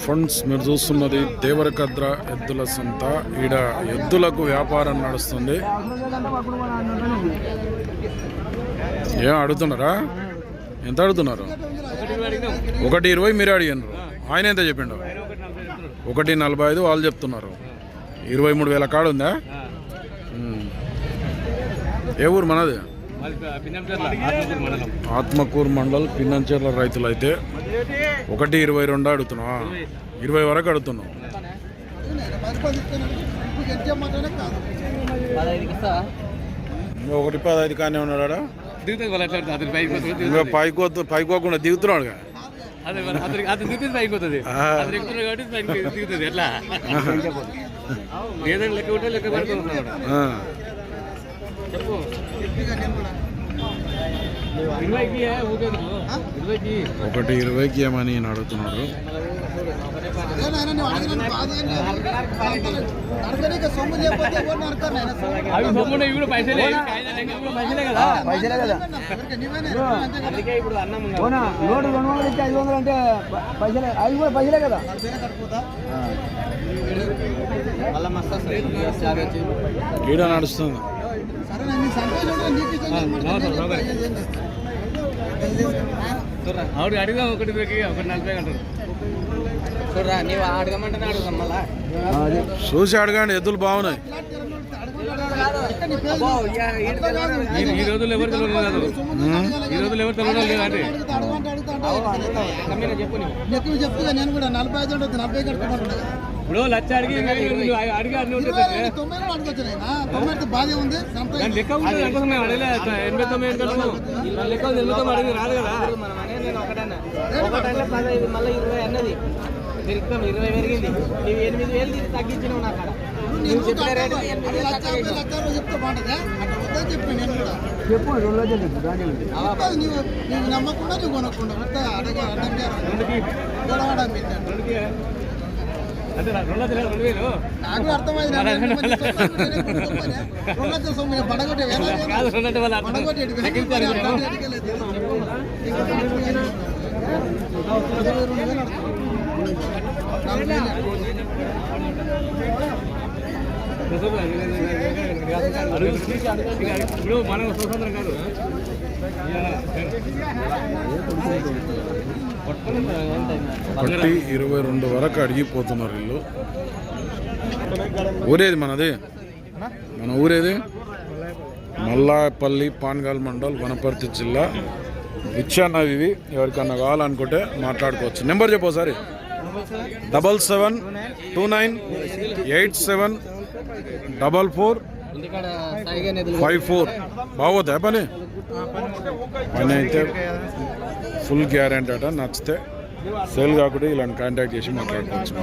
Friends మీరు చూస్తున్నది దేవరకద్ర ఎద్దుల సంత. ఈడ ఎద్దులకు వ్యాపారం నడుస్తుంది. ఏం అడుగుతున్నారా? ఎంత అడుగుతున్నారు? ఒకటి ఇరవై మీరు అడిగినారు. ఆయన ఎంత చెప్పిండు? ఒకటి నలభై ఐదు వాళ్ళు చెప్తున్నారు. ఇరవై మూడు వేల కాడు ఉందా? ఉమ్. ఏ ఊరు మనది? ఆత్మకూరు మండల్ పిన్నంచెర్ల రైతులు అయితే ఒకటి ఇరవై రెండు అడుగుతున్నావా? ఇరవై వరకు అడుగుతున్నావు. ఒకటి పదహైదు కానీ ఉన్నాడా పైకి పోతుంది ఇంకా పైకి వద్దు పైకి పోకుండా దిగుతున్నాడు దిగుతుంది ఎట్లా? ఏదైనా లెక్క లెక్క పడుతున్నాడు చెప్పు. ఇరవైకి ఊకే ఇరవైకి ఒకటి ఇరవైకి ఏమని అడుగుతున్నాడు నోటు రెండు వందలు ఇచ్చి ఐదు వందలు అంటే పైసలే అవి కూడా పైసలే కదా. ఈడ నడుస్తుంది. ఆవిడ అడిగాం ఒకటి ఒకటి నలభై అంటారు. చూడరా నీవు అడగమంటేనే అడుగుతాం మళ్ళా. చూసి అడగండి ఎద్దులు బాగున్నాయి. ఈ ఈ రోజుల్లో ఎవరు తెలియదు కాదు ఈ రోజుల్లో ఎవరు తెలియదు లేదు అంటే చెప్పు నేను కూడా నలభై ఐదు నలభై కట్టుకుంటున్నా ఇప్పుడు లచ్చ అడిగి అడిగి దాని లెక్క ఉంటుంది మేము ఎనభై తొమ్మిది ఎనభై లెక్క తొమ్మిది అడిగి రాదు కదా. మళ్ళీ ఇరవై అన్నది. ఇరవై పెరిగింది. ఎనిమిది వేలు తీసి తగ్గించినావు నాకు అక్కడ చెప్పి రెండు నమ్మకుండా నువ్వు కొనకుండా అడగ అడ్డం నాకు రెండు లక్షలు రెండు వేలు నాకు అర్థమైంది నాకు రెండు మంది సొమ్ము నేనే కొనుక్కోపోయినా. రెండు లక్షల సొమ్ము నేను పడగొట్టే వేరే వేరే కాదు రెండు అంటే వాళ్ళు అట్లా పడగొట్టి ఎటుకు తగ్గించారు అట్లా ఎటుకెళ్ళేది. ఇంకా రెండు వేలు అడుగు. నాలుగు వేలు అడుగు. ఇప్పుడు మనం స్వతంత్రం కాదు ఒకటి ఇరవై రెండు వరకు అడిగిపోతున్నారు వీళ్ళు. ఊరేది మనది? మన ఊరేది? మల్లాపల్లి పాన్గాల్ మండల్ వనపర్తి జిల్లా. ఇచ్చాను ఇవి ఎవరికన్నా కావాలనుకుంటే మాట్లాడుకోవచ్చు. నెంబర్ చెప్పు ఒకసారి. Double seven two nine eight seven double four five four. బాగోదా పని? పని అయితే ఫుల్ గ్యారంటీ అట. నచ్చితే సేల్ కాకుండా ఇలాంటి కాంటాక్ట్ చేసి మాట్లాడుకోవచ్చు